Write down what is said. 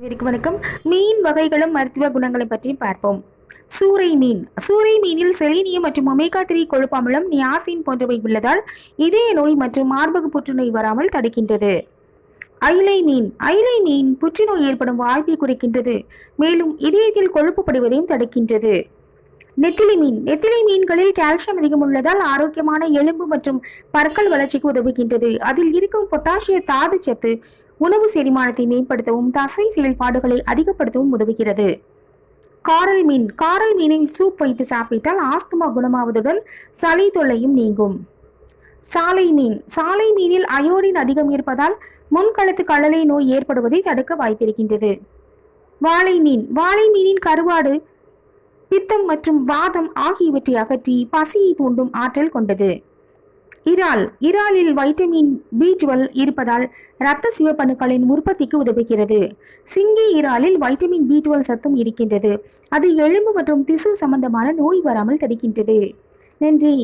இவருக்கு வணக்கம். மீன் வகைகளும் மருத்துவ குணங்களை பற்றி பார்ப்போம். சூறை மீன். சூறை மீனில் செலீனியம் மற்றும் ஒமேகா த்ரீ கொழுப்பு நியாசின் போன்றவை உள்ளதால் இதய நோய் மற்றும் மார்பக புற்றுநோய் வராமல் தடுக்கின்றது. அயிலை மீன். அயிலை மீன் புற்றுநோய் ஏற்படும் வாய்ப்பை குறைக்கின்றது. மேலும் இதயத்தில் கொழுப்புப்படுவதையும் தடுக்கின்றது. நெத்திலி மீன். நெத்திலி மீன்களில் கால்சியம் அதிகம் உள்ளதால் ஆரோக்கியமான எலும்பு மற்றும் பற்கள் வளர்ச்சிக்கு உதவுகின்றது. அதில் இருக்கும் பொட்டாசிய தாது சத்து உணவு செரிமானத்தை மேம்படுத்தவும் தசை செயல்பாடுகளை அதிகப்படுத்தவும் உதவுகிறது. காரல் மீன். காரல் மீனின் சூப் வைத்து சாப்பிட்டால் ஆஸ்துமா குணமாவதுடன் சளி தொல்லையும் நீங்கும். சாலை மீன். சாலை மீனில் அயோடின் அதிகம் இருப்பதால் முன்களத்து கழலை நோய் ஏற்படுவதை தடுக்க வாய்ப்பிருக்கின்றது. வாழை மீன். வாழை மீனின் கருவாடு பித்தம் மற்றும் வாதம் ஆகியவற்றை அகற்றி பசியை தூண்டும் ஆற்றல் கொண்டது. இறால். இறாலில் வைட்டமின் பி டுவெல் இருப்பதால் இரத்த சிவப்பணுக்களின் உற்பத்திக்கு உதவுகிறது. சிங்கி இறாலில் வைட்டமின் பி டுவெல் சத்தும் இருக்கின்றது. அது எலும்பு மற்றும் திசு சம்பந்தமான நோய் வராமல் தடுக்கின்றது. நன்றி.